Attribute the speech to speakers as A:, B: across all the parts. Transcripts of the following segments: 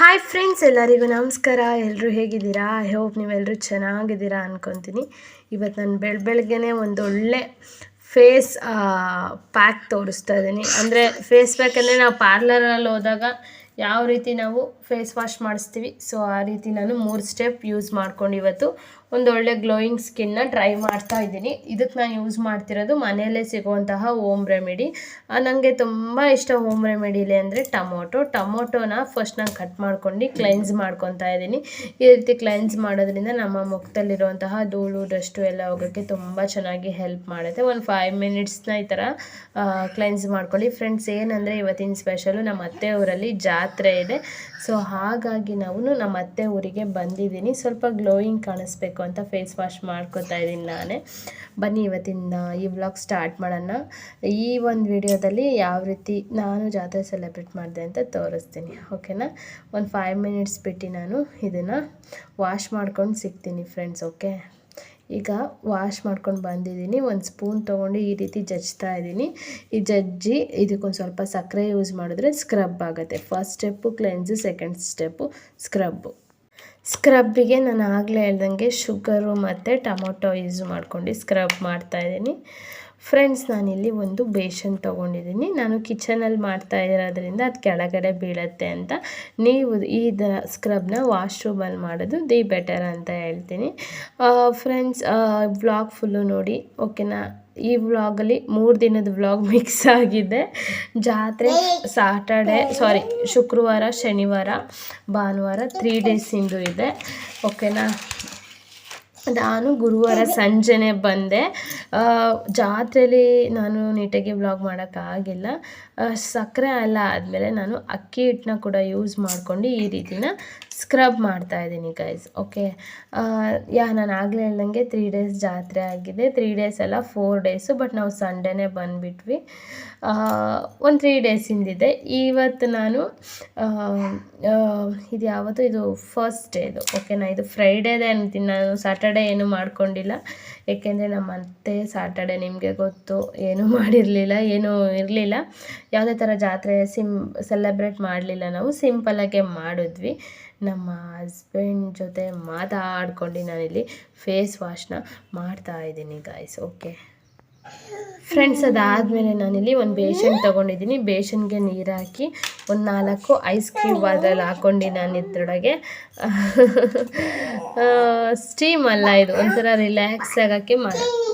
A: Hi friends ಎಲ್ಲರಿಗೂ ನಮಸ್ಕಾರ. ಎಲ್ಲರೂ ಹೇಗಿದ್ದೀರಾ? ಐ ಹೋಪ್ ನೀವೆಲ್ಲರೂ ಚೆನ್ನಾಗಿದ್ದೀರಾ ಅಂದ್ಕೊತೀನಿ ಇವತ್ತು ನಾನು ಬೆಳ ಒಂದು ಒಳ್ಳೆ ಫೇಸ್ ಪ್ಯಾಕ್ ತೋರಿಸ್ತಾ ಇದ್ದೀನಿ. ಅಂದರೆ ಫೇಸ್ ಪ್ಯಾಕ್ ಅಂದರೆ ನಾವು ಪಾರ್ಲರಲ್ಲಿ ಹೋದಾಗ ಯಾವ ರೀತಿ ನಾವು ಫೇಸ್ ವಾಶ್ ಮಾಡಿಸ್ತೀವಿ. ಸೊ ಆ ರೀತಿ ನಾನು ಮೂರು ಸ್ಟೆಪ್ ಯೂಸ್ ಮಾಡ್ಕೊಂಡು ಇವತ್ತು ಒಂದು ಒಳ್ಳೆ ಗ್ಲೋಯಿಂಗ್ ಸ್ಕಿನ್ನ ಟ್ರೈ ಮಾಡ್ತಾ ಇದ್ದೀನಿ. ಇದಕ್ಕೆ ನಾನು ಯೂಸ್ ಮಾಡ್ತಿರೋದು ಮನೆಯಲ್ಲೇ ಸಿಗುವಂತಹ ಓಮ್ ರೆಮಿಡಿ ನನಗೆ ತುಂಬ ಇಷ್ಟ ಓಮ್ ರೆಮಿಡಿಲಿ ಅಂದರೆ ಟೊಮೊಟೊ. ಟೊಮೊಟೊನ ಫಸ್ಟ್ ನಾನು ಕಟ್ ಮಾಡ್ಕೊಂಡು ಕ್ಲೆನ್ಸ್ ಮಾಡ್ಕೊತಾ ಇದ್ದೀನಿ. ಈ ರೀತಿ ಕ್ಲೆನ್ಸ್ ಮಾಡೋದ್ರಿಂದ ನಮ್ಮ ಮುಖದಲ್ಲಿರುವಂತಹ ಧೂಳು ಡಸ್ಟು ಎಲ್ಲ ಹೋಗೋಕ್ಕೆ ತುಂಬ ಚೆನ್ನಾಗಿ ಹೆಲ್ಪ್ ಮಾಡುತ್ತೆ. ಒಂದು ಫೈವ್ ಮಿನಿಟ್ಸ್ನ ಈ ಥರ ಕ್ಲೆನ್ಸ್ ಮಾಡ್ಕೊಳ್ಳಿ. ಫ್ರೆಂಡ್ಸ್ ಏನಂದರೆ ಇವತ್ತಿನ ಸ್ಪೆಷಲು ನಮ್ಮ ಅತ್ತೆ ಊರಲ್ಲಿ ಜಾತ್ರೆ ಇದೆ. ಸೊ ಹಾಗಾಗಿ ನಾವು ನಮ್ಮ ಅತ್ತೆ ಊರಿಗೆ ಬಂದಿದ್ದೀನಿ. ಸ್ವಲ್ಪ ಗ್ಲೋಯಿಂಗ್ ಕಾಣಿಸ್ಬೇಕು ಅಂತ ಫೇಸ್ ವಾಶ್ ಮಾಡ್ಕೊತಾ ಇದ್ದೀನಿ ನಾನೇ. ಬನ್ನಿ ಇವತ್ತಿನ, ಈ ವ್ಲಾಗ್ ಸ್ಟಾರ್ಟ್ ಮಾಡೋಣ. ಈ ಒಂದು ವಿಡಿಯೋದಲ್ಲಿ ಯಾವ ರೀತಿ ನಾನು ಜಾತ್ರೆ ಸೆಲೆಬ್ರೇಟ್ ಮಾಡಿದೆ ಅಂತ ತೋರಿಸ್ತೀನಿ ಓಕೆನಾ ಒಂದು ಫೈವ್ ಮಿನಿಟ್ಸ್ ಬಿಟ್ಟು ನಾನು ಇದನ್ನು ವಾಶ್ ಮಾಡ್ಕೊಂಡು ಸಿಗ್ತೀನಿ ಫ್ರೆಂಡ್ಸ್ ಓಕೆ ಈಗ ವಾಶ್ ಮಾಡ್ಕೊಂಡು ಬಂದಿದ್ದೀನಿ. ಒಂದು ಸ್ಪೂನ್ ತೊಗೊಂಡು ಈ ರೀತಿ ಜಜ್ತಾ ಇದ್ದೀನಿ. ಈ ಜಜ್ಜಿ ಇದಕ್ಕೊಂದು ಸ್ವಲ್ಪ ಸಕ್ಕರೆ ಯೂಸ್ ಮಾಡಿದ್ರೆ ಸ್ಕ್ರಬ್ ಆಗುತ್ತೆ. First step cleanse second step scrub ಸ್ಕ್ರಬ್ಬಿಗೆ ನಾನು ಆಗಲೇ ಹೇಳ್ದಂಗೆ ಶುಗರು ಮತ್ತು ಟೊಮೊಟೊ ಯೂಸ್ ಮಾಡ್ಕೊಂಡು ಸ್ಕ್ರಬ್ ಮಾಡ್ತಾಯಿದ್ದೀನಿ ಫ್ರೆಂಡ್ಸ್ ನಾನಿಲ್ಲಿ ಒಂದು ಬೇಷನ್ ತೊಗೊಂಡಿದ್ದೀನಿ. ನಾನು ಕಿಚನಲ್ಲಿ ಮಾಡ್ತಾ ಇರೋದ್ರಿಂದ ಅದು ಕೆಳಗಡೆ ಬೀಳುತ್ತೆ ಅಂತ. ನೀವು ಈ ದ ಸ್ಕ್ರಬ್ನ ವಾಶ್ರೂಮಲ್ಲಿ ಮಾಡೋದು ದಿ ಬೆಟರ್ ಅಂತ ಹೇಳ್ತೀನಿ. ಫ್ರೆಂಡ್ಸ್ ಬ್ಲಾಗ್ ಫುಲ್ಲು ನೋಡಿ ಓಕೆನಾ ಈ ವ್ಲಾಗಲ್ಲಿ ಮೂರು ದಿನದ ವ್ಲಾಗ್ ಮಿಕ್ಸ್ ಆಗಿದೆ. ಜಾತ್ರೆ ಸಾಟರ್ಡೆ ಸಾರಿ ಶುಕ್ರವಾರ, ಶನಿವಾರ, ಭಾನುವಾರ ತ್ರೀ ಡೇಸಿಂದು ಇದೆ ಓಕೆನಾ ನಾನು ಗುರುವಾರ ಸಂಜೆನೆ ಬಂದೆ. ಜಾತ್ರೆಯಲ್ಲಿ ನಾನು ನೀಟಾಗಿ ವ್ಲಾಗ್ ಮಾಡೋಕ್ಕಾಗಿಲ್ಲ ಸಕ್ಕರೆ ಎಲ್ಲ ಆದಮೇಲೆ ನಾನು ಅಕ್ಕಿ ಹಿಟ್ಟನ್ನ ಕೂಡ ಯೂಸ್ ಮಾಡ್ಕೊಂಡು ಈ ರೀತಿನ ಸ್ಕ್ರಬ್ ಮಾಡ್ತಾ ಇದ್ದೀನಿ ಗೈಸ್ ಓಕೆ ಯಾ, ನಾನು ಆಗಲೇ ಹೇಳ್ದಂಗೆ ತ್ರೀ ಡೇಸ್ ಜಾತ್ರೆ ಆಗಿದೆ. ತ್ರೀ ಡೇಸ್ ಅಲ್ಲ ಫೋರ್ ಡೇಸು ಬಟ್ ನಾವು ಸಂಡೇನೇ ಬಂದುಬಿಟ್ವಿ. ಒಂದು ತ್ರೀ ಡೇಸಿಂದಿದೆ ಇವತ್ತು ನಾನು ಇದು ಯಾವತ್ತು? ಇದು ಫಸ್ಟ್ ಡೇ ಡೇದು ಓಕೆನಾ ಇದು ಫ್ರೈಡೇದೆ ಅಂತೀನಿ. ನಾನು ಸ್ಯಾಟರ್ಡೇ ಏನು ಮಾಡ್ಕೊಂಡಿಲ್ಲ. ಏಕೆಂದರೆ ನಮ್ಮ ಅತ್ತೆ ಸ್ಯಾಟರ್ಡೆ ನಿಮಗೆ ಗೊತ್ತು. ಏನೂ ಮಾಡಿರಲಿಲ್ಲ, ಏನೂ ಇರಲಿಲ್ಲ. ಯಾವುದೇ ಥರ ಜಾತ್ರೆ ಸಿಮ್ ಸೆಲೆಬ್ರೇಟ್ ಮಾಡಲಿಲ್ಲ ನಾವು. ಸಿಂಪಲಾಗೆ ಮಾಡಿದ್ವಿ. ನಮ್ಮ ಹಸ್ಬೆಂಡ್ ಜೊತೆ ಮಾತಾಡ್ಕೊಂಡು ನಾನಿಲ್ಲಿ ಫೇಸ್ ವಾಶ್ನ ಮಾಡ್ತಾ ಇದ್ದೀನಿ ಗಾಯ್ಸ್ ಓಕೆ ಫ್ರೆಂಡ್ಸ್ ಅದಾದಮೇಲೆ ನಾನಿಲ್ಲಿ ಒಂದು ಬೇಷನ್ ತೊಗೊಂಡಿದ್ದೀನಿ. ಬೇಷನ್ಗೆ ನೀರು ಹಾಕಿ ಒಂದು ನಾಲ್ಕು ಐಸ್ ಕ್ಯೂಬ್ ಅದ್ರಲ್ಲಿ ಹಾಕ್ಕೊಂಡು ನಾನು ಇದ್ರೊಳಗೆ. ಸ್ಟೀಮ್ ಅಲ್ಲ ಇದು, ಒಂಥರ ರಿಲ್ಯಾಕ್ಸ್ ಆಗೋಕ್ಕೆ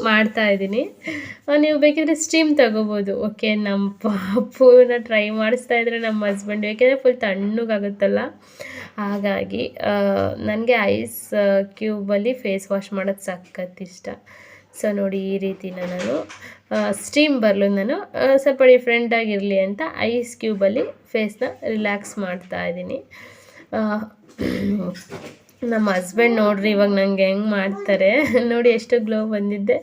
A: ಮಾಡ್ತಾ ಇದ್ದೀನಿ. ನೀವು ಬೇಕಿದ್ರೆ ಸ್ಟೀಮ್ ತಗೋಬೋದು. ಓಕೆ ನಮ್ಮ ಪಾಪುನ ಟ್ರೈ ಮಾಡಿಸ್ತಾ ಇದ್ರೆ ನಮ್ಮ ಹಸ್ಬೆಂಡ್ ಯಾಕೆಂದರೆ ಫುಲ್ ತಣ್ಣಗಾಗುತ್ತಲ್ಲ. ಹಾಗಾಗಿ ನನಗೆ ಐಸ್ ಕ್ಯೂಬಲ್ಲಿ ಫೇಸ್ ವಾಶ್ ಮಾಡೋದು ಸಖತ್ ಇಷ್ಟ. ಸೊ ನೋಡಿ ಈ ರೀತಿ ನಾನು ಸ್ಟೀಮ್ ಬರಲು ನಾನು ಸ್ವಲ್ಪ ಡಿಫ್ರೆಂಟಾಗಿರಲಿ ಅಂತ ಐಸ್ ಕ್ಯೂಬಲ್ಲಿ ಫೇಸ್ನ ರಿಲ್ಯಾಕ್ಸ್ ಮಾಡ್ತಾ ಇದ್ದೀನಿ. ನಮ್ಮ ಹಸ್ಬೆಂಡ್ ನೋಡ್ರಿ ಇವಾಗ ನಂಗೆ ಹೆಂಗೆ ಮಾಡ್ತಾರೆ. ನೋಡಿ ಎಷ್ಟು ಗ್ಲೋ ಬಂದಿದ್ದೆ.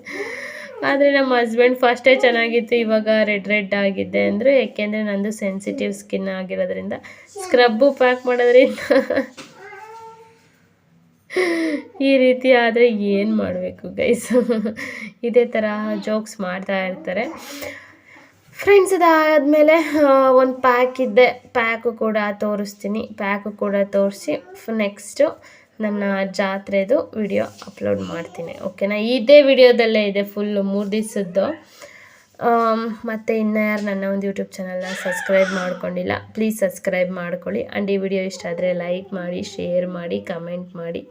A: ಆದರೆ ನಮ್ಮ ಹಸ್ಬೆಂಡ್ ಫಸ್ಟೇ ಚೆನ್ನಾಗಿತ್ತು, ಇವಾಗ ರೆಡ್ ರೆಡ್ ಆಗಿದೆ ಅಂದರೆ, ಏಕೆಂದರೆ ನಂದು ಸೆನ್ಸಿಟಿವ್ ಸ್ಕಿನ್ ಆಗಿರೋದ್ರಿಂದ. ಸ್ಕ್ರಬ್ಬು ಪ್ಯಾಕ್ ಮಾಡೋದ್ರಿಂದ. ಈ ರೀತಿ ಆದರೆ ಏನು ಮಾಡಬೇಕು ಗೈಸ್ ಇದೇ ಥರ ಜೋಕ್ಸ್ ಮಾಡ್ತಾ ಇರ್ತಾರೆ. ಫ್ರೆಂಡ್ಸ್ ಅದಾದಮೇಲೆ ಒಂದು ಪ್ಯಾಕ್ ಇದ್ದೆ ಪ್ಯಾಕು ಕೂಡ ತೋರಿಸ್ತೀನಿ. ಪ್ಯಾಕು ಕೂಡ ತೋರಿಸಿ ನೆಕ್ಸ್ಟು ನನ್ನ ಜಾತ್ರೆದು ವಿಡಿಯೋ ಅಪ್ಲೋಡ್ ಮಾಡ್ತೀನಿ. ಓಕೆನಾ ಇದೇ ವಿಡಿಯೋದಲ್ಲೇ ಇದೆ ಫುಲ್ಲು ಮೂರು ದಿವಸದ್ದು. ಮತ್ತು ಇನ್ನು ಯಾರು ನನ್ನ ಒಂದು ಯೂಟ್ಯೂಬ್ ಚಾನಲ್ನ ಸಬ್ಸ್ಕ್ರೈಬ್ ಮಾಡ್ಕೊಂಡಿಲ್ಲ ಪ್ಲೀಸ್ ಸಬ್ಸ್ಕ್ರೈಬ್ ಮಾಡ್ಕೊಳ್ಳಿ. ಆ್ಯಂಡ್ ಈ ವಿಡಿಯೋ ಇಷ್ಟ ಆದರೆ ಲೈಕ್ ಮಾಡಿ ಶೇರ್ ಮಾಡಿ ಕಮೆಂಟ್ ಮಾಡಿ.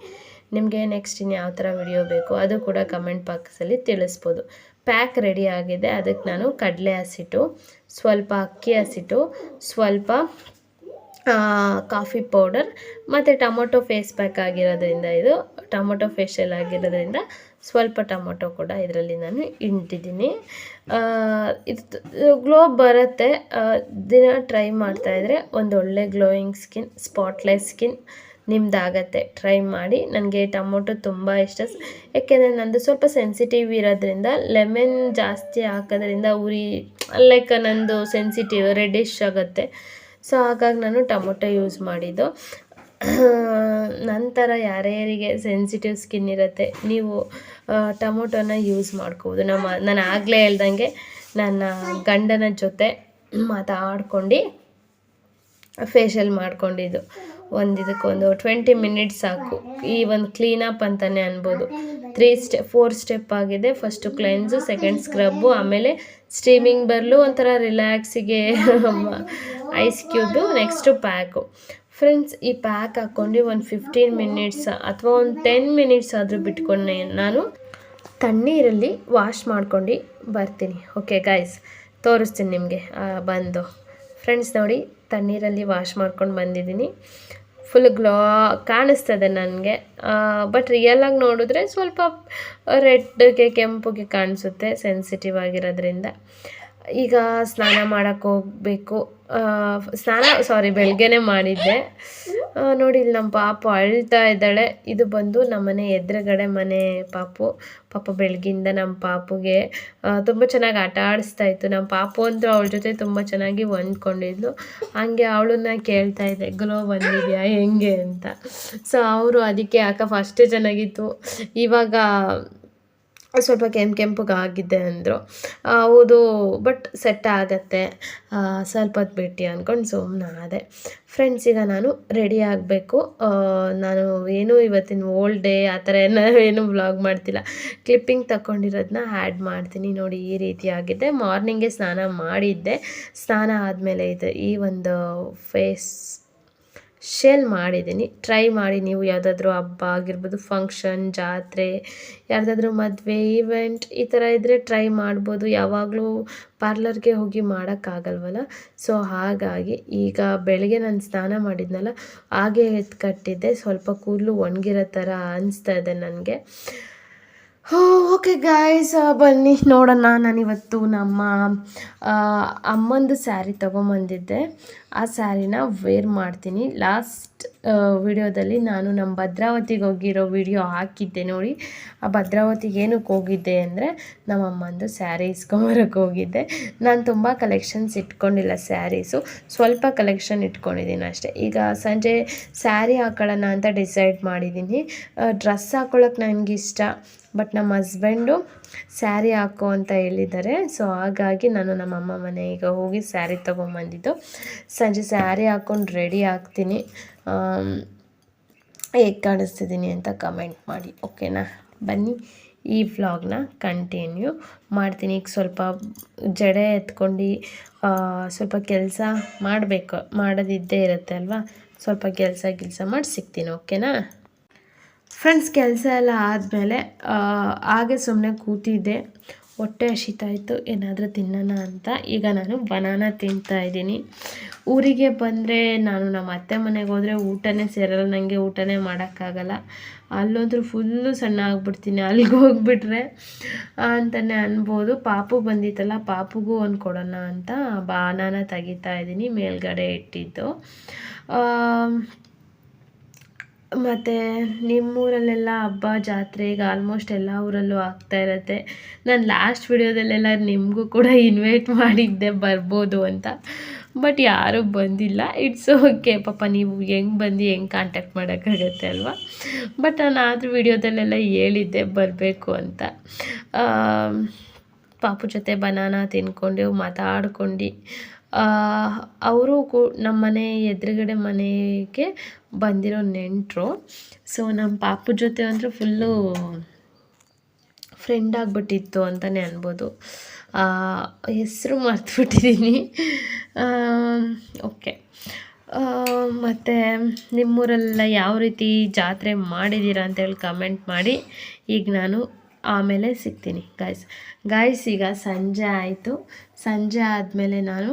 A: ನಿಮಗೆ ನೆಕ್ಸ್ಟ್ ಇನ್ನು ಯಾವ ಥರ ವಿಡಿಯೋ ಬೇಕು ಅದು ಕೂಡ ಕಮೆಂಟ್ ಬಾಕ್ಸಲ್ಲಿ ತಿಳಿಸ್ಬೋದು. ಪ್ಯಾಕ್ ರೆಡಿ ಆಗಿದೆ, ಅದಕ್ಕೆ ನಾನು ಕಡಲೆ ಹಸಿಟ್ಟು, ಸ್ವಲ್ಪ ಅಕ್ಕಿ ಹಸಿಟ್ಟು, ಸ್ವಲ್ಪ ಕಾಫಿ ಪೌಡರ್ ಮತ್ತು ಟೊಮೊಟೊ ಫೇಸ್ ಪ್ಯಾಕ್ ಆಗಿರೋದ್ರಿಂದ ಇದು, ಟೊಮೊಟೊ ಫೇಶಿಯಲ್ ಆಗಿರೋದ್ರಿಂದ ಸ್ವಲ್ಪ ಟೊಮೊಟೊ ಕೂಡ ಇದರಲ್ಲಿ ನಾನು ಇಂಟಿದ್ದೀನಿ. ಇದು ಗ್ಲೋ ಬರುತ್ತೆ. ದಿನ ಟ್ರೈ ಮಾಡ್ತಾಯಿದ್ರೆ ಒಂದು ಒಳ್ಳೆ ಗ್ಲೋಯಿಂಗ್ ಸ್ಕಿನ್, ಸ್ಪಾಟ್ಲೆಸ್ ಸ್ಕಿನ್ ನಿಮ್ದಾಗತ್ತೆ. ಟ್ರೈ ಮಾಡಿ. ನನಗೆ ಟೊಮೊಟೊ ತುಂಬ ಇಷ್ಟ. ಯಾಕೆಂದರೆ ನಂದು ಸ್ವಲ್ಪ ಸೆನ್ಸಿಟಿವ್ ಇರೋದ್ರಿಂದ ಲೆಮನ್ ಜಾಸ್ತಿ ಹಾಕೋದ್ರಿಂದ ಉರಿ ಲೈಕ್ ನಂದು ಸೆನ್ಸಿಟಿವ್ ರೆಡಿಶ್ ಆಗುತ್ತೆ. ಸೊ ಹಾಗಾಗಿ ನಾನು ಟೊಮೊಟೊ ಯೂಸ್ ಮಾಡಿದ್ದು. ನಂತರ ಯಾರ್ಯಾರಿಗೆ ಸೆನ್ಸಿಟಿವ್ ಸ್ಕಿನ್ ಇರುತ್ತೆ, ನೀವು ಟೊಮೊಟೊನ ಯೂಸ್ ಮಾಡ್ಕೋಬೋದು. ನಮ್ಮ, ನಾನು ಆಗಲೇ ಹೇಳ್ದಂಗೆ ನನ್ನ ಗಂಡನ ಜೊತೆ ಮಾತಾಡ್ಕೊಂಡು ಫೇಶಿಯಲ್ ಮಾಡ್ಕೊಂಡಿದ್ದು. ಒಂದು ಇದಕ್ಕೊಂದು ಟ್ವೆಂಟಿ ಮಿನಿಟ್ಸ್ ಸಾಕು. ಈ ಒಂದು ಕ್ಲೀನಪ್ ಅಂತಲೇ ಅನ್ಬೋದು. ತ್ರೀ ಸ್ಟೆಪ್ ಫೋರ್ ಸ್ಟೆಪ್ ಆಗಿದೆ. ಫಸ್ಟು ಕ್ಲೆನ್ಸು ಸೆಕೆಂಡ್ ಸ್ಕ್ರಬ್ಬು ಆಮೇಲೆ ಸ್ಟೀಮಿಂಗ್ ಬರಲು ಒಂಥರ ರಿಲ್ಯಾಕ್ಸಿಗೆ ice cube next pack friends ಈ ಪ್ಯಾಕ್ ಹಾಕ್ಕೊಂಡು ಒಂದು ಫಿಫ್ಟೀನ್ ಮಿನಿಟ್ಸ್ ಅಥವಾ ಒಂದು ಟೆನ್ ಮಿನಿಟ್ಸ್ ಆದರೂ ಬಿಟ್ಕೊಂಡೆ ನಾನು ತಣ್ಣೀರಲ್ಲಿ ವಾಶ್ ಮಾಡ್ಕೊಂಡು ಬರ್ತೀನಿ. ಓಕೆ ಗಾಯ್ಸ್ ತೋರಿಸ್ತೀನಿ ನಿಮಗೆ. ಬಂದು. ಫ್ರೆಂಡ್ಸ್ ನೋಡಿ, ತಣ್ಣೀರಲ್ಲಿ ವಾಶ್ ಮಾಡ್ಕೊಂಡು ಬಂದಿದ್ದೀನಿ. ಫುಲ್ ಗ್ಲೋ ಕಾಣಿಸ್ತದೆ ನನಗೆ. ಬಟ್ ರಿಯಲಾಗಿ ನೋಡಿದ್ರೆ ಸ್ವಲ್ಪ ರೆಡ್ಗೆ ಕೆಂಪುಗೆ ಕಾಣಿಸುತ್ತೆ ಸೆನ್ಸಿಟಿವ್ ಆಗಿರೋದ್ರಿಂದ. ಈಗ ಸ್ನಾನ ಮಾಡೋಕ್ಕೆ ಹೋಗಬೇಕು. ಸ್ನಾನ ಸಾರಿ ಬೆಳಗ್ಗೆನೆ ಮಾಡಿದ್ದೆ. ನೋಡಿ, ಇಲ್ಲಿ ನಮ್ಮ ಪಾಪು ಅಳ್ತಾ ಇದ್ದಾಳೆ. ಇದು ಬಂದು ನಮ್ಮನೆ ಎದುರುಗಡೆ ಮನೆ ಪಾಪು. ಪಾಪ ಬೆಳಗಿಂದ ನಮ್ಮ ಪಾಪುಗೆ ತುಂಬ ಚೆನ್ನಾಗಿ ಆಟ ಆಡಿಸ್ತಾ ಇತ್ತು. ನಮ್ಮ ಪಾಪು ಅಂತೂ ಅವಳ ಜೊತೆ ತುಂಬ ಚೆನ್ನಾಗಿ ಹೊಂದ್ಕೊಂಡಿದ್ಲು. ಹಂಗೆ ಅವಳನ್ನ ಕೇಳ್ತಾ ಇದ್ದೆ ಗ್ಲೋ ಬಂದಿದೆಯಾ? ಹೆಂಗೆ? ಅಂತ. ಸೊ ಅವರು ಅದಕ್ಕೆ ಅಕ್ಕ ಫಸ್ಟೇ ಚೆನ್ನಾಗಿತ್ತು? ಇವಾಗ ಸ್ವಲ್ಪ ಕೆಂಪು ಕೆಂಪಗೆ ಆಗಿದ್ದೆ ಅಂದರು. ಹೌದು ಬಟ್ ಸೆಟ್ ಆಗತ್ತೆ. ಸ್ವಲ್ಪ ಹೊತ್ತು ಬಿಟ್ಟು ಅಂದ್ಕೊಂಡು ಸುಮ್ಮನೆ ಆದೆ. ಫ್ರೆಂಡ್ಸ್ ಈಗ ನಾನು ರೆಡಿ ಆಗಬೇಕು. ನಾನು ಏನು ಇವತ್ತಿನ ಓಲ್ಡ್ ಡೇ ಆ ಥರ ಏನೋ ಏನು ವ್ಲಾಗ್ ಮಾಡ್ತಿಲ್ಲ. ಕ್ಲಿಪ್ಪಿಂಗ್ ತಗೊಂಡಿರೋದನ್ನ ಆ್ಯಡ್ ಮಾಡ್ತೀನಿ. ನೋಡಿ, ಈ ರೀತಿ ಆಗಿದೆ. ಮಾರ್ನಿಂಗೇ ಸ್ನಾನ ಮಾಡಿದ್ದೆ. ಸ್ನಾನ ಆದಮೇಲೆ ಇದು ಈ ಒಂದು ಫೇಸ್ ಶೇಲ್ ಮಾಡಿದ್ದೀನಿ. ಟ್ರೈ ಮಾಡಿ ನೀವು ಯಾವುದಾದ್ರೂ ಹಬ್ಬ ಆಗಿರ್ಬೋದು ಫಂಕ್ಷನ್ ಜಾತ್ರೆ, ಯಾರ್ದಾದ್ರೂ ಮದುವೆ ಈವೆಂಟ್ ಈ ಥರ ಇದ್ದರೆ ಟ್ರೈ ಮಾಡ್ಬೋದು. ಯಾವಾಗಲೂ ಪಾರ್ಲರ್ಗೆ ಹೋಗಿ ಮಾಡೋಕ್ಕಾಗಲ್ವಲ್ಲ? ಸೊ ಹಾಗಾಗಿ ಈಗ ಬೆಳಗ್ಗೆ ನಾನು ಸ್ನಾನ ಮಾಡಿದ್ನಲ್ಲ, ಹಾಗೆ ಎತ್ತು ಕಟ್ಟಿದ್ದೆ. ಸ್ವಲ್ಪ ಕೂದಲು ಒಣಗಿರೋ ಥರ ಅನಿಸ್ತಾ ಇದೆ ನನಗೆ. ಓಕೆ ಗಾಯ್ಸ್ ಬನ್ನಿ ನೋಡೋಣ. ನಾನಿವತ್ತು ನಮ್ಮ ಅಮ್ಮಂದು ಸ್ಯಾರಿ ತೊಗೊಂಬಂದಿದ್ದೆ. ಆ ಸ್ಯಾರಿನ ವೇರ್ ಮಾಡ್ತೀನಿ. ಲಾಸ್ಟ್ ವಿಡಿಯೋದಲ್ಲಿ ನಾನು ನಮ್ಮ ಭದ್ರಾವತಿಗೆ ಹೋಗಿರೋ ವಿಡಿಯೋ ಹಾಕಿದ್ದೆ ನೋಡಿ. ಆ ಭದ್ರಾವತಿಗೆ ಏನಕ್ಕೆ ಹೋಗಿದ್ದೆ ಅಂದರೆ ನಮ್ಮ ಅಮ್ಮಂದು ಸ್ಯಾರಿ ಇಸ್ಕೊಂಬರಕ್ಕೆ ಹೋಗಿದ್ದೆ. ನಾನು ತುಂಬ ಕಲೆಕ್ಷನ್ಸ್ ಇಟ್ಕೊಂಡಿಲ್ಲ ಸ್ಯಾರೀಸು. ಸ್ವಲ್ಪ ಕಲೆಕ್ಷನ್ ಇಟ್ಕೊಂಡಿದ್ದೀನಿ ಅಷ್ಟೇ. ಈಗ ಸಂಜೆ ಸ್ಯಾರಿ ಹಾಕೊಳ್ಳೋಣ ಅಂತ ಡಿಸೈಡ್ ಮಾಡಿದ್ದೀನಿ. ಡ್ರೆಸ್ ಹಾಕೊಳ್ಳೋಕೆ ನನಗಿಷ್ಟ ಬಟ್ ನಮ್ಮ ಹಸ್ಬೆಂಡು ಸ್ಯಾರಿ ಹಾಕೋ ಅಂತ ಹೇಳಿದ್ದಾರೆ. ಸೊ ಹಾಗಾಗಿ ನಾನು ನಮ್ಮ ಅಮ್ಮ ಮನೆಗೆ ಹೋಗಿ ಸ್ಯಾರಿ ತೊಗೊಂಬಂದಿದ್ದು. ಸಂಜೆ ಸ್ಯಾರಿ ಹಾಕ್ಕೊಂಡು ರೆಡಿ ಆಗ್ತೀನಿ. ಹೇಗೆ ಕಾಣಿಸ್ತಿದ್ದೀನಿ ಅಂತ ಕಮೆಂಟ್ ಮಾಡಿ ಓಕೆನಾ ಬನ್ನಿ, ಈ ವ್ಲಾಗ್ನ ಕಂಟಿನ್ಯೂ ಮಾಡ್ತೀನಿ. ಈಗ ಸ್ವಲ್ಪ ಜಡೆ ಎತ್ಕೊಂಡು ಸ್ವಲ್ಪ ಕೆಲಸ ಮಾಡಬೇಕು, ಮಾಡೋದಿದ್ದೇ ಇರುತ್ತೆ ಅಲ್ವಾ? ಸ್ವಲ್ಪ ಕೆಲಸ ಕೆಲಸ ಮಾಡಿ ಸಿಗ್ತೀನಿ ಓಕೆನಾ ಫ್ರೆಂಡ್ಸ್ ಕೆಲಸ ಎಲ್ಲ ಆದಮೇಲೆ ಹಾಗೆ ಸುಮ್ಮನೆ ಕೂತಿದ್ದೆ. ಹೊಟ್ಟೆ ಹಸಿತಾ ಇತ್ತು ಏನಾದರೂ ತಿನ್ನೋಣ ಅಂತ. ಈಗ ನಾನು ಬನಾನ ತಿಂತಾ ಇದ್ದೀನಿ. ಊರಿಗೆ ಬಂದರೆ ನಾನು ನಮ್ಮ ಅತ್ತೆ ಮನೆಗೆ ಹೋದರೆ ಊಟನೇ ಸೇರಲ್ಲ ನನಗೆ ಊಟನೇ ಮಾಡೋಕ್ಕಾಗಲ್ಲ. ಅಲ್ಲೋದ್ರೂ ಫುಲ್ಲು ಸಣ್ಣ ಆಗ್ಬಿಡ್ತೀನಿ, ಅಲ್ಲಿಗೆ ಹೋಗ್ಬಿಟ್ರೆ ಅಂತಲೇ ಅನ್ಬೋದು. ಪಾಪು ಬಂದಿತ್ತಲ್ಲ, ಪಾಪುಗೂ ಒಂದು ಕೊಡೋಣ ಅಂತ ಬನಾನ ತೆಗಿತಾ ಇದ್ದೀನಿ, ಮೇಲ್ಗಡೆ ಇಟ್ಟಿದ್ದು. ಮತ್ತು ನಿಮ್ಮೂರಲ್ಲೆಲ್ಲ ಹಬ್ಬ, ಜಾತ್ರೆ, ಈಗ ಆಲ್ಮೋಸ್ಟ್ ಎಲ್ಲ ಊರಲ್ಲೂ ಆಗ್ತಾ ಇರುತ್ತೆ. ನಾನು ಲಾಸ್ಟ್ ವಿಡಿಯೋದಲ್ಲೆಲ್ಲ ನಿಮಗೂ ಕೂಡ ಇನ್ವೈಟ್ ಮಾಡಿದ್ದೆ, ಬರ್ಬೋದು ಅಂತ. ಬಟ್ ಯಾರೂ ಬಂದಿಲ್ಲ. ಇಟ್ಸ್ ಓಕೆ ಪಾಪ ನೀವು ಹೆಂಗೆ ಬಂದು ಹೆಂಗೆ ಕಾಂಟ್ಯಾಕ್ಟ್ ಮಾಡೋಕ್ಕಾಗತ್ತೆ ಅಲ್ವಾ? ಬಟ್ ನಾನು ಆದರೂ ವಿಡಿಯೋದಲ್ಲೆಲ್ಲ ಹೇಳಿದ್ದೆ, ಬರಬೇಕು ಅಂತ. ಪಾಪು ಜೊತೆ ಬನಾನ ತಿನ್ಕೊಂಡು ಮಾತಾಡ್ಕೊಂಡು ಅವರು ಕೂ ನಮ್ಮ ಮನೆ ಎದುರುಗಡೆ ಮನೆಗೆ ಬಂದಿರೋ ನೆಂಟರು. ಸೊ ನಮ್ಮ ಪಾಪು ಜೊತೆ ಅಂದರೆ ಫುಲ್ಲು ಫ್ರೆಂಡ್ ಆಗಿಬಿಟ್ಟಿತ್ತು ಅಂತಲೇ ಅನ್ಬೋದು. ಹೆಸರು ಮರ್ತುಬಿಟ್ಟಿದ್ದೀನಿ ಓಕೆ ಮತ್ತು ನಿಮ್ಮೂರಲ್ಲ ಯಾವ ರೀತಿ ಜಾತ್ರೆ ಮಾಡಿದ್ದೀರಾ ಅಂತೇಳಿ ಕಮೆಂಟ್ ಮಾಡಿ. ಈಗ ನಾನು ಆಮೇಲೆ ಸಿಗ್ತೀನಿ ಗಾಯ್ಸ್ ಗಾಯ್ಸ್ ಈಗ ಸಂಜೆ ಆಯಿತು. ಸಂಜೆ ಆದಮೇಲೆ ನಾನು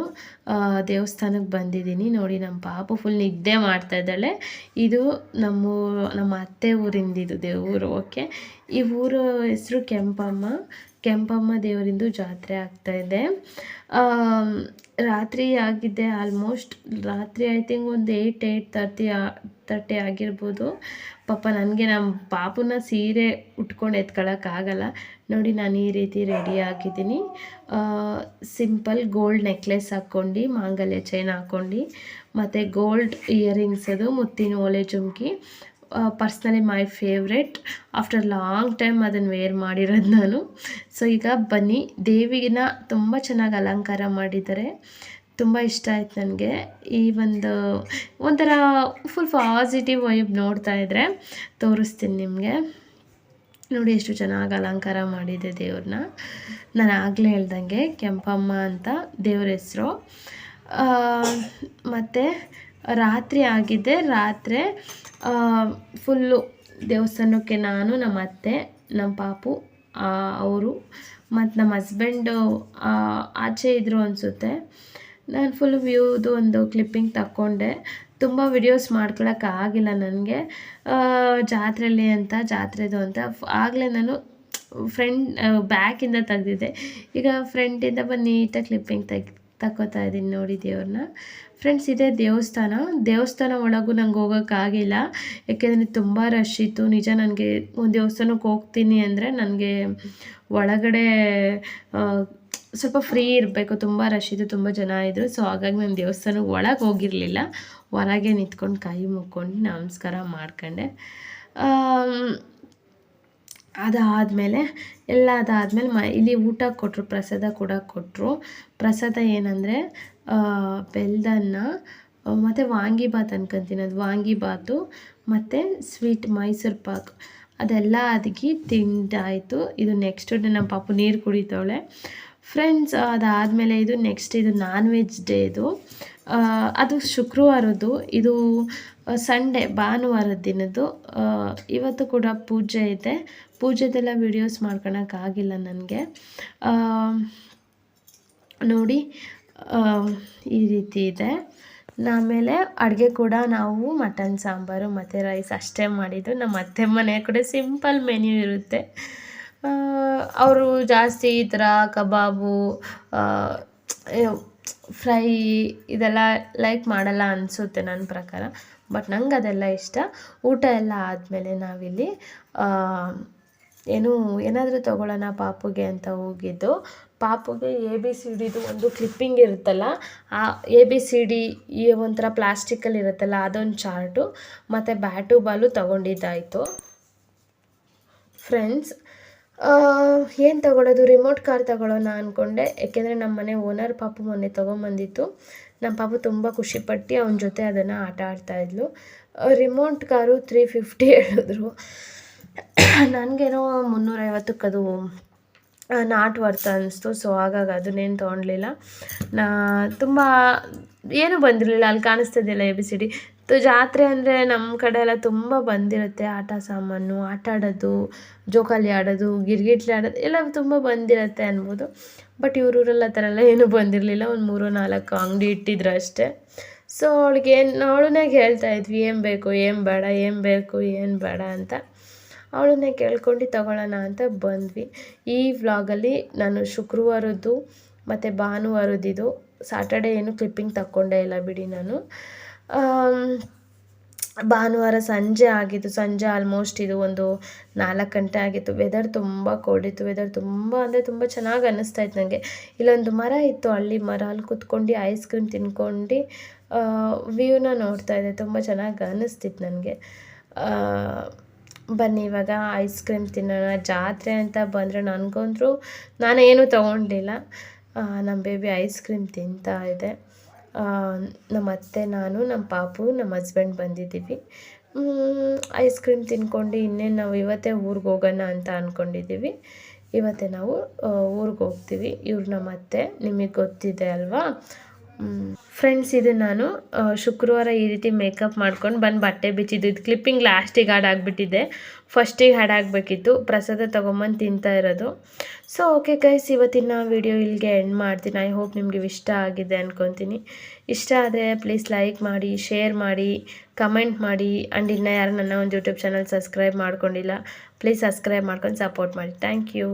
A: ದೇವಸ್ಥಾನಕ್ಕೆ ಬಂದಿದ್ದೀನಿ. ನೋಡಿ ನಮ್ಮ ಪಾಪು ಫುಲ್ ನಿದ್ದೆ ಮಾಡ್ತಾ ಇದ್ದಾಳೆ. ಇದು ನಮ್ಮ ನಮ್ಮ ಅತ್ತೆ ಊರಿಂದ ಇದು ದೇವರು ಓಕೆ ಈ ಊರು ಹೆಸರು ಕೆಂಪಮ್ಮ. ಕೆಂಪಮ್ಮ ದೇವರಿಂದು ಜಾತ್ರೆ ಆಗ್ತಾ ಇದೆ. ರಾತ್ರಿ ಆಗಿದೆ ಆಲ್ಮೋಸ್ಟ್ ರಾತ್ರಿ ಐ ಥಿಂಕ್ ಒಂದು ಏಯ್ಟ್ ಏಯ್ಟ್ ತರ್ಟಿ ತರ್ಟಿ ಆಗಿರ್ಬೋದು. ಪಾಪ ನನಗೆ ನಮ್ಮ ಪಾಪುನ ಸೀರೆ ಉಟ್ಕೊಂಡು ಎತ್ಕೊಳ್ಳೋಕ್ಕಾಗಲ್ಲ ನೋಡಿ ನಾನು ಈ ರೀತಿ ರೆಡಿ ಆಗಿದ್ದೀನಿ. ಸಿಂಪಲ್ ಗೋಲ್ಡ್ ನೆಕ್ಲೆಸ್ ಹಾಕ್ಕೊಂಡು, ಮಾಂಗಲ್ಯ ಚೈನ್ ಹಾಕ್ಕೊಂಡು, ಮತ್ತು ಗೋಲ್ಡ್ ಇಯರಿಂಗ್ಸ್ ಅದು, ಮುತ್ತಿನ ಓಲೆ ಜುಮ್ಕಿ. Personally my favourite after long time ಅದನ್ನು ವೇರ್ ಮಾಡಿರೋದು ನಾನು. ಸೊ ಈಗ ಬನ್ನಿ. ದೇವಿನ ತುಂಬ ಚೆನ್ನಾಗಿ ಅಲಂಕಾರ ಮಾಡಿದ್ದಾರೆ. ತುಂಬ ಇಷ್ಟ ಆಯ್ತು ನನಗೆ. ಈ ಒಂದು, ಒಂಥರ ಫುಲ್ ಪಾಸಿಟಿವ್ ವೈಬ್ ನೋಡ್ತಾ ಇದ್ದರೆ ತೋರಿಸ್ತೀನಿ ನಿಮಗೆ. ನೋಡಿ ಎಷ್ಟು ಚೆನ್ನಾಗಿ ಅಲಂಕಾರ ಮಾಡಿದೆ ದೇವ್ರನ್ನ ನಾನು ಆಗಲೇ ಹೇಳ್ದಂಗೆ ಕೆಂಪಮ್ಮ ಅಂತ ದೇವ್ರ ಹೆಸರು. ಮತ್ತು ರಾತ್ರಿ ಆಗಿದೆ. ರಾತ್ರಿ ಫುಲ್ಲು ದೇವಸ್ಥಾನಕ್ಕೆ ನಾನು, ನಮ್ಮ ಅತ್ತೆ, ನಮ್ಮ ಪಾಪು ಅವರು ಮತ್ತು ನಮ್ಮ ಹಸ್ಬೆಂಡು ಆಚೆ ಇದ್ದರು ಅನಿಸುತ್ತೆ. ನಾನು ಫುಲ್ ವ್ಯೂದು ಒಂದು ಕ್ಲಿಪ್ಪಿಂಗ್ ತಕ್ಕೊಂಡೆ. ತುಂಬ ವಿಡಿಯೋಸ್ ಆಗಿಲ್ಲ ನನಗೆ. ಜಾತ್ರೆಯಲ್ಲಿ ಅಂತ, ಜಾತ್ರೆದು ಅಂತ. ಆಗಲೇ ನಾನು ಫ್ರೆಂಡ್ ಬ್ಯಾಕಿಂದ ತೆಗ್ದಿದ್ದೆ. ಈಗ ಫ್ರೆಂಡಿಂದ ಬಂದು ನೀಟಾಗಿ ಕ್ಲಿಪ್ಪಿಂಗ್ ತೆಗಿ ತಕ್ಕೋತಾ ಇದ್ದೀನಿ ನೋಡಿ ದೇವ್ರನ್ನ. ಫ್ರೆಂಡ್ಸ್ ಇದೇ ದೇವಸ್ಥಾನ. ದೇವಸ್ಥಾನ ಒಳಗೂ ನಂಗೆ ಹೋಗೋಕ್ಕಾಗಿಲ್ಲ ಯಾಕೆಂದರೆ ತುಂಬ ರಶ್ ಇತ್ತು. ನಿಜ ನನಗೆ ಒಂದು ದೇವಸ್ಥಾನಕ್ಕೆ ಹೋಗ್ತೀನಿ ಅಂದರೆ ನನಗೆ ಒಳಗಡೆ ಸ್ವಲ್ಪ ಫ್ರೀ ಇರಬೇಕು. ತುಂಬ ರಶ್ ಇತ್ತು. ತುಂಬ ಜನ ಇದ್ದರು ಸೊ ಹಾಗಾಗಿ ನಾನು ದೇವಸ್ಥಾನಕ್ಕೆ ಒಳಗೆ ಹೋಗಿರಲಿಲ್ಲ. ಹೊರಗೆ ನಿಂತ್ಕೊಂಡು ಕೈ ಮುಕ್ಕೊಂಡು ನಮಸ್ಕಾರ ಮಾಡ್ಕೊಂಡೆ. ಅದಾದಮೇಲೆ ಎಲ್ಲ ಅದಾದಮೇಲೆ ಮ, ಇಲ್ಲಿ ಊಟ ಕೊಟ್ಟರು ಪ್ರಸಾದ ಕೂಡ ಕೊಟ್ಟರು ಪ್ರಸಾದ ಏನಂದರೆ ಬೆಲ್ದನ್ನ ಮತ್ತು ವಾಂಗಿಬಾತ್ ಅನ್ಕೊಂತೀನಿ ಅದು ವಾಂಗಿಬಾತು ಮತ್ತು ಸ್ವೀಟ್ ಮೈಸೂರು ಪಾಕ್. ಅದೆಲ್ಲ ಅದಕ್ಕೆ ತಿಂದಾಯಿತು. ಇದು ನೆಕ್ಸ್ಟ್ ಡೇ ನಮ್ಮ ಪಾಪು ನೀರು ಕುಡಿತಾವಳೆ. ಫ್ರೆಂಡ್ಸ್ ಅದಾದಮೇಲೆ ಇದು ನೆಕ್ಸ್ಟ್ ಇದು ನಾನ್ ವೆಜ್ ಡೇ ಇದು ಅದು ಶುಕ್ರವಾರದ್ದು, ಇದು ಸಂಡೇ ಭಾನುವಾರದ ದಿನದ್ದು. ಇವತ್ತು ಕೂಡ ಪೂಜೆ ಇದೆ. ಪೂಜೆದೆಲ್ಲ ವೀಡಿಯೋಸ್ ಮಾಡ್ಕೊಳಕ್ಕಾಗಿಲ್ಲ ನನಗೆ. ನೋಡಿ ಈ ರೀತಿ ಇದೆ. ಆಮೇಲೆ ಅಡುಗೆ ಕೂಡ ನಾವು ಮಟನ್, ಸಾಂಬಾರು ಮತ್ತು ರೈಸ್ ಅಷ್ಟೇ ಮಾಡಿದ್ದು. ನಮ್ಮ ಅತ್ತೆ ಮನೆ ಕೂಡ ಸಿಂಪಲ್ ಮೆನ್ಯೂ ಇರುತ್ತೆ. ಅವರು ಜಾಸ್ತಿ ಈ ಥರ ಕಬಾಬು ಫ್ರೈ ಇದೆಲ್ಲ ಲೈಕ್ ಮಾಡಲ್ಲ ಅನಿಸುತ್ತೆ ನನ್ನ ಪ್ರಕಾರ. ಬಟ್ ನಂಗೆ ಅದೆಲ್ಲ ಇಷ್ಟ. ಊಟ ಎಲ್ಲ ಆದಮೇಲೆ ನಾವಿಲ್ಲಿ ಏನು, ಏನಾದರೂ ತೊಗೊಳ್ಳೋಣ ಪಾಪುಗೆ ಅಂತ ಹೋಗಿದ್ದು. ಪಾಪುಗೆ ಎ ಬಿ ಸಿ ಡಿದು ಒಂದು ಕ್ಲಿಪ್ಪಿಂಗ್ ಇರುತ್ತಲ್ಲ, ಆ ಎ ಬಿ ಸಿ ಡಿ ಈ ಒಂಥರ ಪ್ಲಾಸ್ಟಿಕಲ್ಲಿ ಇರುತ್ತಲ್ಲ, ಅದೊಂದು ಚಾರ್ಟು. ಮತ್ತು ಬ್ಯಾಟು ಬಾಲು ತೊಗೊಂಡಿದ್ದಾಯಿತು. ಫ್ರೆಂಡ್ಸ್ ಏನು ತಗೊಳ್ಳೋದು ರಿಮೋಟ್ ಕಾರ್ ತೊಗೊಳ್ಳೋಣ ಅಂದ್ಕೊಂಡೆ ಯಾಕೆಂದರೆ ನಮ್ಮ ಮನೆ ಓನರ್ ಪಾಪು ಮೊನ್ನೆ ತೊಗೊಂಬಂದಿತ್ತು. ನಮ್ಮ ಪಾಪು ತುಂಬ ಖುಷಿಪಟ್ಟು ಅವನ ಜೊತೆ ಅದನ್ನು ಆಟ ಆಡ್ತಾಯಿದ್ಲು ರಿಮೋಟ್ ಕಾರು ತ್ರೀ ಫಿಫ್ಟಿ ಹೇಳಿದ್ರು. ನನಗೇನೋ ಮುನ್ನೂರೈವತ್ತಕ್ಕೆ ಅದು ನಾಟ್ ವರ್ತ ಅನ್ನಿಸ್ತು ಸೊ ಹಾಗಾಗಿ ಅದನ್ನೇನು ತೊಗೊಳ್ಲಿಲ್ಲ ನಾ, ತುಂಬ, ಏನೂ ಬಂದಿರಲಿಲ್ಲ. ಅಲ್ಲಿ ಕಾಣಿಸ್ತಿದ್ದಿಲ್ಲ ಎ ಬಿ ಸಿ ಡಿ ಜಾತ್ರೆ ಅಂದರೆ ನಮ್ಮ ಕಡೆ ಎಲ್ಲ ತುಂಬ ಬಂದಿರುತ್ತೆ. ಆಟ ಸಾಮಾನು, ಆಟ ಆಡೋದು, ಜೋಕಾಲಿ ಆಡೋದು, ಗಿರ್ಗಿಟ್ಲಿ ಆಡೋದು, ಎಲ್ಲ ತುಂಬ ಬಂದಿರುತ್ತೆ ಅನ್ಬೋದು. ಬಟ್ ಇವ್ರ ಆ ಥರ ಎಲ್ಲ ಏನೂ ಬಂದಿರಲಿಲ್ಲ. ಒಂದು ಮೂರು, ನಾಲ್ಕು ಅಂಗಡಿ ಇಟ್ಟಿದ್ರು ಅಷ್ಟೇ. ಸೊ ಅವಳಿಗೆ ಏನು, ಅವಳನ್ನೇ ಹೇಳ್ತಾ ಇದ್ವಿ, ಏನು ಬೇಕು, ಏನು ಬೇಡ, ಏನು ಬೇಕು, ಏನು ಬೇಡ ಅಂತ. ಅವಳನ್ನೇ ಕೇಳ್ಕೊಂಡು ತಗೊಳ್ಳೋಣ ಅಂತ ಬಂದ್ವಿ. ಈ ವ್ಲಾಗಲ್ಲಿ ನಾನು ಶುಕ್ರವಾರದ್ದು ಮತ್ತು ಭಾನುವಾರದ್ದು ಸ್ಯಾಟರ್ಡೇ ಏನು ಕ್ಲಿಪ್ಪಿಂಗ್ ತಕ್ಕೊಂಡೇ ಇಲ್ಲ ಬಿಡಿ ನಾನು. ಭಾನುವಾರ ಸಂಜೆ ಆಗಿತ್ತು. ಸಂಜೆ ಆಲ್ಮೋಸ್ಟ್ ಇದು ಒಂದು ನಾಲ್ಕು ಗಂಟೆ ಆಗಿತ್ತು. ವೆದರ್ ತುಂಬ ಕೊಡಿತ್ತು ವೆದರ್ ತುಂಬ ಅಂದರೆ ತುಂಬ ಚೆನ್ನಾಗಿ ಅನ್ನಿಸ್ತಾ ಇತ್ತು ನನಗೆ ಇಲ್ಲೊಂದು ಮರ ಇತ್ತು. ಹಳ್ಳಿ ಮರ, ಅಲ್ಲಿ ಕುತ್ಕೊಂಡು ಐಸ್ ಕ್ರೀಮ್ ತಿನ್ಕೊಂಡು ವ್ಯೂನ ನೋಡ್ತಾ ಇದ್ದೆ. ತುಂಬ ಚೆನ್ನಾಗಿ ಅನ್ನಿಸ್ತಿತ್ತು ನನಗೆ ಬನ್ನಿ, ಇವಾಗ ಐಸ್ ಕ್ರೀಮ್ ತಿನ್ನೋಣ. ಜಾತ್ರೆ ಅಂತ ಬಂದರೆ ನನಗಂದ್ರೂ ನಾನೇನು ತೊಗೊಂಡಿಲ್ಲ. ನಮ್ಮ ಬೇಬಿ ಐಸ್ ಕ್ರೀಮ್ ತಿಂತಾ ಇದೆ. ನಮ್ಮ ಅತ್ತೆ, ನಾನು, ನಮ್ಮ ಪಾಪು, ನಮ್ಮ ಹಸ್ಬೆಂಡ್ ಬಂದಿದ್ದೀವಿ. ಐಸ್ ಕ್ರೀಮ್ ತಿನ್ಕೊಂಡು ಇನ್ನೇನು ನಾವು ಇವತ್ತೇ ಊರಿಗೆ ಹೋಗೋಣ ಅಂತ ಅಂದ್ಕೊಂಡಿದ್ದೀವಿ ಇವತ್ತೇ ನಾವು ಊರಿಗೆ ಹೋಗ್ತೀವಿ. ಇವ್ರು ನಮ್ಮ ಅತ್ತೆ, ನಿಮಗೆ ಗೊತ್ತಿದೆ ಅಲ್ವಾ? ಫ್ರೆಂಡ್ಸ್ ಇದು ನಾನು ಶುಕ್ರವಾರ ಈ ರೀತಿ ಮೇಕಪ್ ಮಾಡ್ಕೊಂಡು ಬಂದು ಬಟ್ಟೆ ಬಿಚ್ಚಿದ್ದು. ಇದು ಕ್ಲಿಪ್ಪಿಂಗ್ ಲಾಸ್ಟಿಗೆ ಹಾಡಾಗ್ಬಿಟ್ಟಿದೆ. ಫಸ್ಟಿಗೆ ಹಾಡಾಗಬೇಕಿತ್ತು. ಪ್ರಸಾದ ತೊಗೊಂಬಂದು ತಿಂತಾ ಇರೋದು. ಸೊ ಓಕೆ ಗೈಸ್ ಇವತ್ತಿನ ವಿಡಿಯೋ ಇಲ್ಲಿಗೆ ಎಂಡ್ ಮಾಡ್ತೀನಿ. ಐ ಹೋಪ್ ನಿಮಗೆ ಇಷ್ಟ ಆಗಿದೆ ಅಂದ್ಕೊತೀನಿ ಇಷ್ಟ ಆದರೆ ಪ್ಲೀಸ್ ಲೈಕ್ ಮಾಡಿ ಶೇರ್ ಮಾಡಿ ಕಮೆಂಟ್ ಮಾಡಿ. ಆ್ಯಂಡ್ ಇನ್ನೂ ಯಾರು ನನ್ನ ಒಂದು ಯೂಟ್ಯೂಬ್ ಚಾನಲ್ ಸಬ್ಸ್ಕ್ರೈಬ್ ಮಾಡ್ಕೊಂಡಿಲ್ಲ ಪ್ಲೀಸ್ ಸಬ್ಸ್ಕ್ರೈಬ್ ಮಾಡ್ಕೊಂಡು ಸಪೋರ್ಟ್ ಮಾಡಿ. Thank you